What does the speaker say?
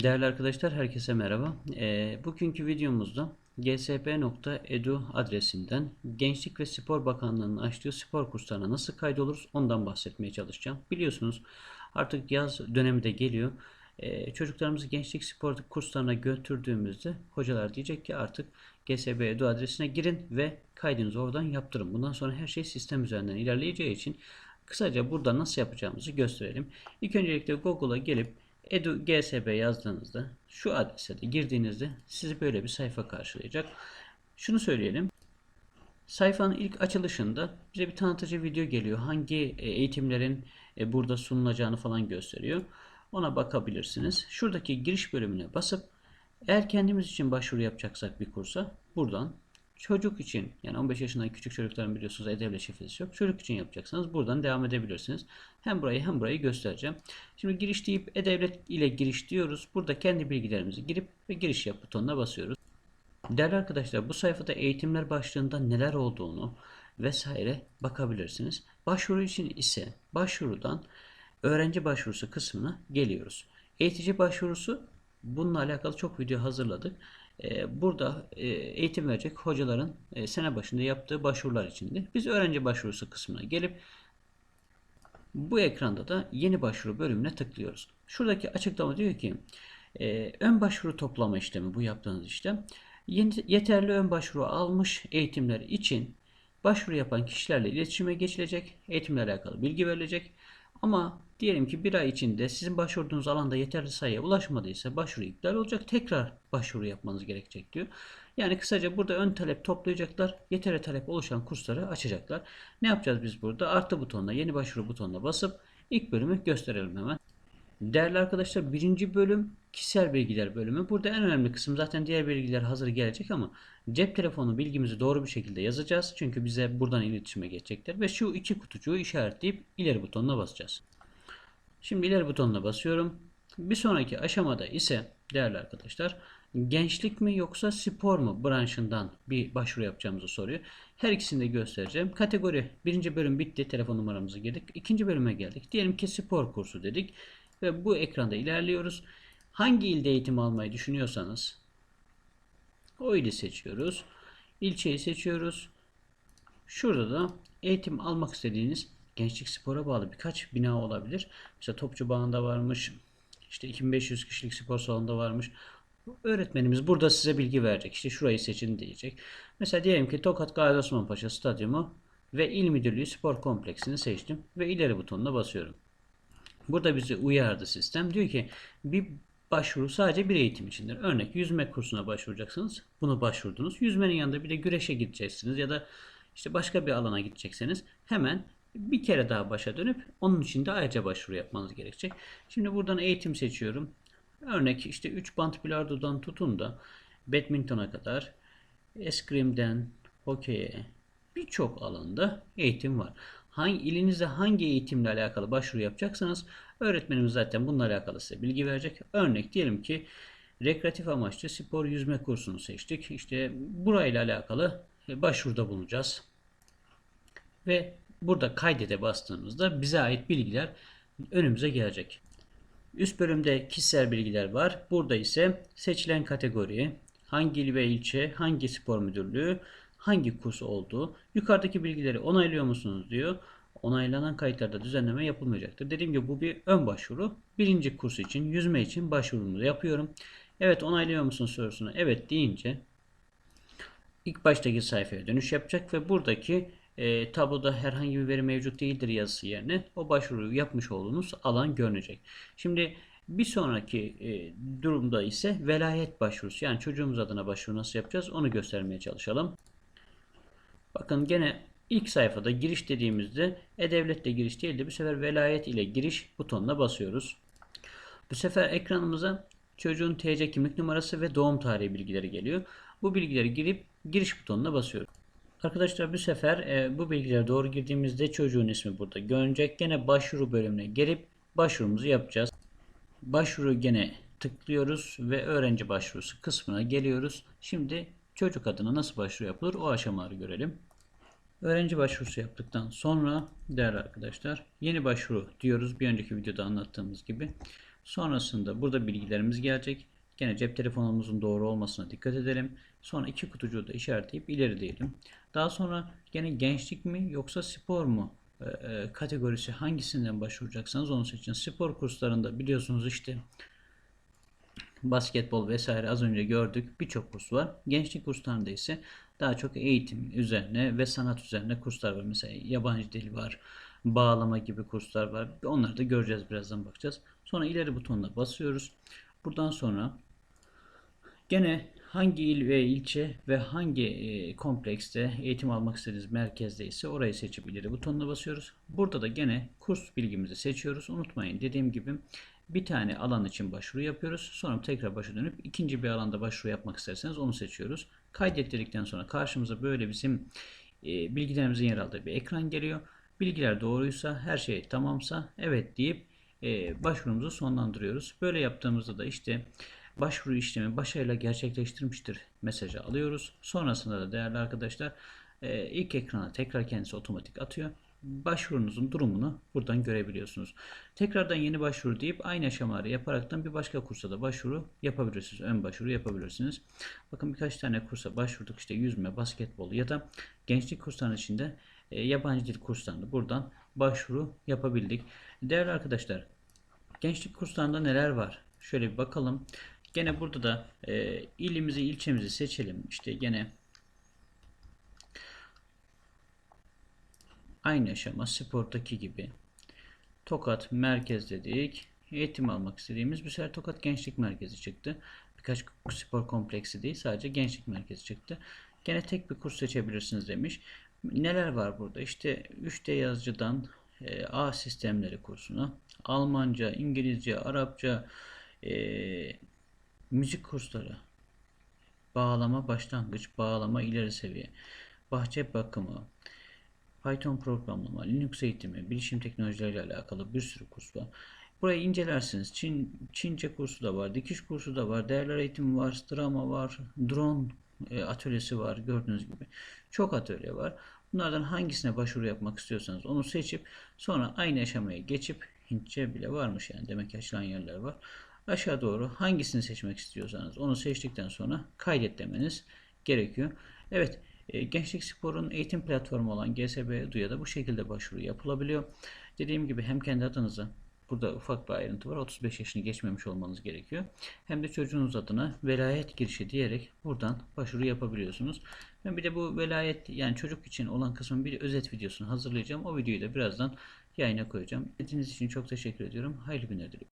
Değerli arkadaşlar, herkese merhaba. Ee, bugünkü videomuzda gsp.edu adresinden Gençlik ve Spor Bakanlığı'nın açtığı spor kurslarına nasıl kaydoluruz ondan bahsetmeye çalışacağım. Biliyorsunuz artık yaz dönemi de geliyor. Ee, çocuklarımızı gençlik spor kurslarına götürdüğümüzde hocalar diyecek ki artık gsp.edu adresine girin ve kaydınızı oradan yaptırın. Bundan sonra her şey sistem üzerinden ilerleyeceği için kısaca burada nasıl yapacağımızı gösterelim. İlk öncelikle Google'a gelip edu gsb yazdığınızda şu adrese de girdiğinizde sizi böyle bir sayfa karşılayacak. Şunu söyleyelim. Sayfanın ilk açılışında bize bir tanıtıcı video geliyor. Hangi e, eğitimlerin e, burada sunulacağını falan gösteriyor. Ona bakabilirsiniz. Şuradaki giriş bölümüne basıp eğer kendimiz için başvuru yapacaksak bir kursa buradan çocuk için yani 15 yaşından küçük çocukların biliyorsunuz e-devlet şifresi yok. Çocuk için yapacaksanız buradan devam edebilirsiniz. Hem burayı hem burayı göstereceğim. Şimdi giriş deyip e-devlet ile giriş diyoruz. Burada kendi bilgilerimizi girip ve giriş yap butonuna basıyoruz. Değerli arkadaşlar bu sayfada eğitimler başlığında neler olduğunu vesaire bakabilirsiniz. Başvuru için ise başvurudan öğrenci başvurusu kısmına geliyoruz. Eğitici başvurusu bununla alakalı çok video hazırladık. Ee, Burada e, eğitim verecek hocaların e, sene başında yaptığı başvurular içindi. Biz öğrenci başvurusu kısmına gelip bu ekranda da yeni başvuru bölümüne tıklıyoruz. Şuradaki açıklama diyor ki e, ön başvuru toplama işlemi bu yaptığınız işlem yeterli ön başvuru almış eğitimler için başvuru yapan kişilerle iletişime geçilecek, eğitimle alakalı bilgi verilecek. Ama diyelim ki bir ay içinde sizin başvurduğunuz alanda yeterli sayıya ulaşmadıysa başvuru iptal olacak. Tekrar başvuru yapmanız gerekecek diyor. Yani kısaca burada ön talep toplayacaklar. Yeterli talep oluşan kursları açacaklar. Ne yapacağız biz burada? Artı butonuna, yeni başvuru butonuna basıp ilk bölümü gösterelim hemen. Değerli arkadaşlar birinci bölüm kişisel bilgiler bölümü. Burada en önemli kısım zaten diğer bilgiler hazır gelecek ama cep telefonu bilgimizi doğru bir şekilde yazacağız. Çünkü bize buradan iletişime geçecekler. Ve şu iki kutucuğu işaretleyip ileri butonuna basacağız. Şimdi ileri butonuna basıyorum. Bir sonraki aşamada ise değerli arkadaşlar gençlik mi yoksa spor mu branşından bir başvuru yapacağımızı soruyor. Her ikisini de göstereceğim. Kategori birinci bölüm bitti. Telefon numaramızı girdik. İkinci bölüme geldik. Diyelim ki spor kursu dedik. Ve bu ekranda ilerliyoruz. Hangi ilde eğitim almayı düşünüyorsanız o ili seçiyoruz. İlçeyi seçiyoruz. Şurada da eğitim almak istediğiniz gençlik spora bağlı birkaç bina olabilir. Mesela Topçu Bağı'nda varmış. İşte 2500 kişilik spor salonunda varmış. Öğretmenimiz burada size bilgi verecek. İşte şurayı seçin diyecek. Mesela diyelim ki Tokat Gazi Osman Paşa Stadyumu ve İl Müdürlüğü Spor Kompleksini seçtim ve ileri butonuna basıyorum. Burada bizi uyardı sistem. Diyor ki bir başvuru sadece bir eğitim içindir. Örnek yüzme kursuna başvuracaksınız. Bunu başvurdunuz. Yüzmenin yanında bir de güreşe gideceksiniz ya da işte başka bir alana gidecekseniz hemen bir kere daha başa dönüp onun için de ayrıca başvuru yapmanız gerekecek. Şimdi buradan eğitim seçiyorum. Örnek işte 3 bant bilardodan tutun da badmintona kadar eskrimden hokeye birçok alanda eğitim var. Hangi ilinizde hangi eğitimle alakalı başvuru yapacaksanız öğretmenimiz zaten bununla alakalı size bilgi verecek. Örnek diyelim ki rekreatif amaçlı spor yüzme kursunu seçtik. İşte burayla alakalı başvuruda bulunacağız. Ve burada kaydede bastığımızda bize ait bilgiler önümüze gelecek. Üst bölümde kişisel bilgiler var. Burada ise seçilen kategori, hangi il ve ilçe, hangi spor müdürlüğü, hangi kurs olduğu, yukarıdaki bilgileri onaylıyor musunuz diyor. Onaylanan kayıtlarda düzenleme yapılmayacaktır. Dediğim gibi bu bir ön başvuru. Birinci kurs için, yüzme için başvurumu yapıyorum. Evet onaylıyor musun sorusuna evet deyince ilk baştaki sayfaya dönüş yapacak ve buradaki e, tabloda herhangi bir veri mevcut değildir yazısı yerine o başvuruyu yapmış olduğunuz alan görünecek. Şimdi bir sonraki e, durumda ise velayet başvurusu yani çocuğumuz adına başvuru nasıl yapacağız onu göstermeye çalışalım. Bakın gene ilk sayfada giriş dediğimizde e-devletle giriş değil de bu sefer velayet ile giriş butonuna basıyoruz. Bu sefer ekranımıza çocuğun TC kimlik numarası ve doğum tarihi bilgileri geliyor. Bu bilgileri girip giriş butonuna basıyoruz. Arkadaşlar bu sefer e, bu bilgileri doğru girdiğimizde çocuğun ismi burada görünecek. Gene başvuru bölümüne gelip başvurumuzu yapacağız. Başvuru gene tıklıyoruz ve öğrenci başvurusu kısmına geliyoruz. Şimdi çocuk adına nasıl başvuru yapılır o aşamaları görelim. Öğrenci başvurusu yaptıktan sonra değerli arkadaşlar yeni başvuru diyoruz bir önceki videoda anlattığımız gibi. Sonrasında burada bilgilerimiz gelecek. Gene cep telefonumuzun doğru olmasına dikkat edelim. Sonra iki kutucuğu da işaretleyip ileri diyelim. Daha sonra gene gençlik mi yoksa spor mu e, e, kategorisi hangisinden başvuracaksanız onu seçin. Spor kurslarında biliyorsunuz işte basketbol vesaire az önce gördük birçok kurs var. Gençlik kurslarında ise daha çok eğitim üzerine ve sanat üzerine kurslar var. Mesela yabancı dil var, bağlama gibi kurslar var. Onları da göreceğiz birazdan bakacağız. Sonra ileri butonuna basıyoruz. Buradan sonra gene hangi il ve ilçe ve hangi e, komplekste eğitim almak istediğiniz merkezde ise orayı seçip ileri butonuna basıyoruz. Burada da gene kurs bilgimizi seçiyoruz. Unutmayın dediğim gibi bir tane alan için başvuru yapıyoruz. Sonra tekrar başa dönüp ikinci bir alanda başvuru yapmak isterseniz onu seçiyoruz. Kaydet dedikten sonra karşımıza böyle bizim e, bilgilerimizin yer aldığı bir ekran geliyor. Bilgiler doğruysa, her şey tamamsa evet deyip e, başvurumuzu sonlandırıyoruz. Böyle yaptığımızda da işte başvuru işlemi başarıyla gerçekleştirmiştir mesajı alıyoruz. Sonrasında da değerli arkadaşlar e, ilk ekrana tekrar kendisi otomatik atıyor. Başvurunuzun durumunu buradan görebiliyorsunuz. Tekrardan yeni başvuru deyip aynı aşamaları yaparaktan bir başka kursa da başvuru yapabilirsiniz. Ön başvuru yapabilirsiniz. Bakın birkaç tane kursa başvurduk. işte yüzme, basketbol ya da gençlik kurslarının içinde e, yabancı dil kurslarında buradan başvuru yapabildik. Değerli arkadaşlar gençlik kurslarında neler var? Şöyle bir bakalım. Gene burada da e, ilimizi, ilçemizi seçelim. İşte gene aynı aşama spordaki gibi. Tokat merkez dedik. Eğitim almak istediğimiz bu sefer Tokat Gençlik Merkezi çıktı. Birkaç spor kompleksi değil sadece gençlik merkezi çıktı. Gene tek bir kurs seçebilirsiniz demiş. Neler var burada? İşte 3D yazıcıdan e, A sistemleri kursuna, Almanca, İngilizce, Arapça, e, müzik kursları, bağlama başlangıç, bağlama ileri seviye, bahçe bakımı, Python programlama, Linux eğitimi, bilişim teknolojileriyle alakalı bir sürü kurs var. Burayı incelersiniz. Çin, Çince kursu da var, dikiş kursu da var, değerler eğitimi var, drama var, drone e, atölyesi var gördüğünüz gibi. Çok atölye var. Bunlardan hangisine başvuru yapmak istiyorsanız onu seçip sonra aynı aşamaya geçip Hintçe bile varmış yani demek ki açılan yerler var. Aşağı doğru hangisini seçmek istiyorsanız onu seçtikten sonra kaydet demeniz gerekiyor. Evet e, Gençlik Spor'un eğitim platformu olan GSB Edu'ya da bu şekilde başvuru yapılabiliyor. Dediğim gibi hem kendi adınıza Burada ufak bir ayrıntı var. 35 yaşını geçmemiş olmanız gerekiyor. Hem de çocuğunuz adına velayet girişi diyerek buradan başvuru yapabiliyorsunuz. Ben bir de bu velayet yani çocuk için olan kısmın bir özet videosunu hazırlayacağım. O videoyu da birazdan yayına koyacağım. Dinlediğiniz için çok teşekkür ediyorum. Hayırlı günler diliyorum.